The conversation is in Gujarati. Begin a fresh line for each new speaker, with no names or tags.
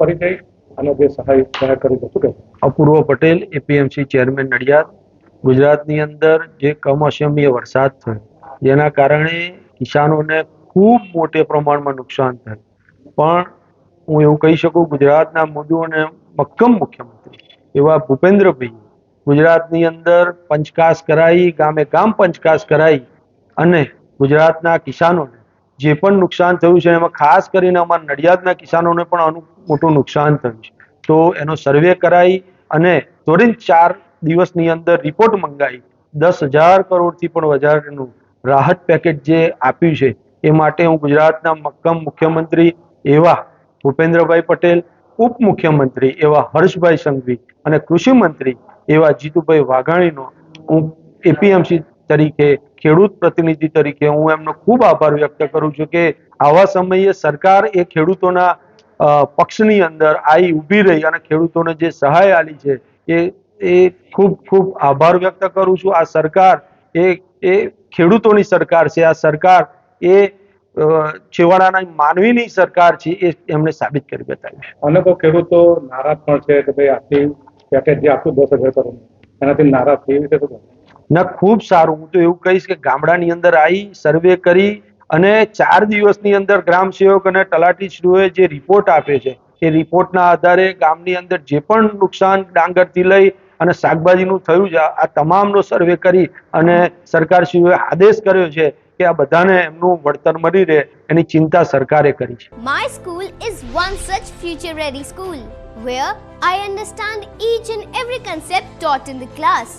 પરિચય અને જે સહાય સહાય કરી હતું કે
અપૂર્વ પટેલ એપીએમસી ચેરમેન નડિયાદ, ગુજરાતની અંદર જે કમોસમીય વરસાદ થયો, જેના કારણે કિસાનોને ખૂબ મોટે પ્રમાણમાં નુકસાન થયું. પણ હું એવું કહી શકું, ગુજરાતના મોદું અને મક્કમ મુખ્યમંત્રી એવા ભૂપેન્દ્રભાઈ ગુજરાતની અંદર પંચકાસ કરાવી ગામે ગામ પંચકાસ કરાવી અને ગુજરાતના કિસાનોને જે પણ નુકસાન થયું છે, એમાં ખાસ કરીને અમારા નડિયાદના કિસાનોને પણ આનું મોટું નુકસાન થયું છે. તો એનો સર્વે કરાવી અને ત્વરિત ચાર દિવસની અંદર રિપોર્ટ મંગાવી દસ હજાર કરોડથી પણ વધારેનું રાહત પેકેજ જે આપ્યું છે, એ માટે હું ગુજરાતના મક્કમ મુખ્યમંત્રી એવા ભૂપેન્દ્રભાઈ પટેલ, ઉપમુખ્યમંત્રી એવા હર્ષભાઈ સંઘવી અને કૃષિ મંત્રી એવા જીતુભાઈ વાઘાણીનો હું એપીએમસી તરીકે ખેડૂત પ્રતિનિધિ તરીકે હું એમનો ખૂબ આભાર વ્યક્ત કરું છું કે આવા સમયે સરકાર એ ખેડૂતોના પક્ષની અંદર આઈ ઊભી રહી અને ખેડૂતોને જે સહાય આલી છે એ એ ખૂબ ખૂબ આભાર વ્યક્ત કરું છું. આ સરકાર એ એ ખેડૂતોની સરકાર છે. આ સરકાર એ છેવાડાના માનવીની સરકાર છે એ એમણે સાબિત કરી બતાવી અને
તો ખેડૂતો નારાજ પણ છે કે ભાઈ આટલી પેકેજ જે આખું દસ હજાર કરોડ એનાથી નારાજ છે રીતે
ના ખૂબ સારું. હું તો એવું કહીશ કે ગામડાની અંદર આવી સર્વે કરી અને ચાર દિવસની અંદર ગ્રામ સેવક અને તલાટીશ્રીઓએ જે રિપોર્ટ આપે છે, એ રિપોર્ટના આધારે ગામની અંદર જે પણ નુકસાન ડાંગરથી લઈ અને શાકભાજીનું થયું છે, આ તમામનો સર્વે કરી અને સરકારશ્રીઓએ આદેશ કર્યો છે કે આ બધાને એમનું વળતર મળી રહે. એની ચિંતા સરકારે કરી છે.
My school is one such future ready school where I understand each and every concept taught in the class.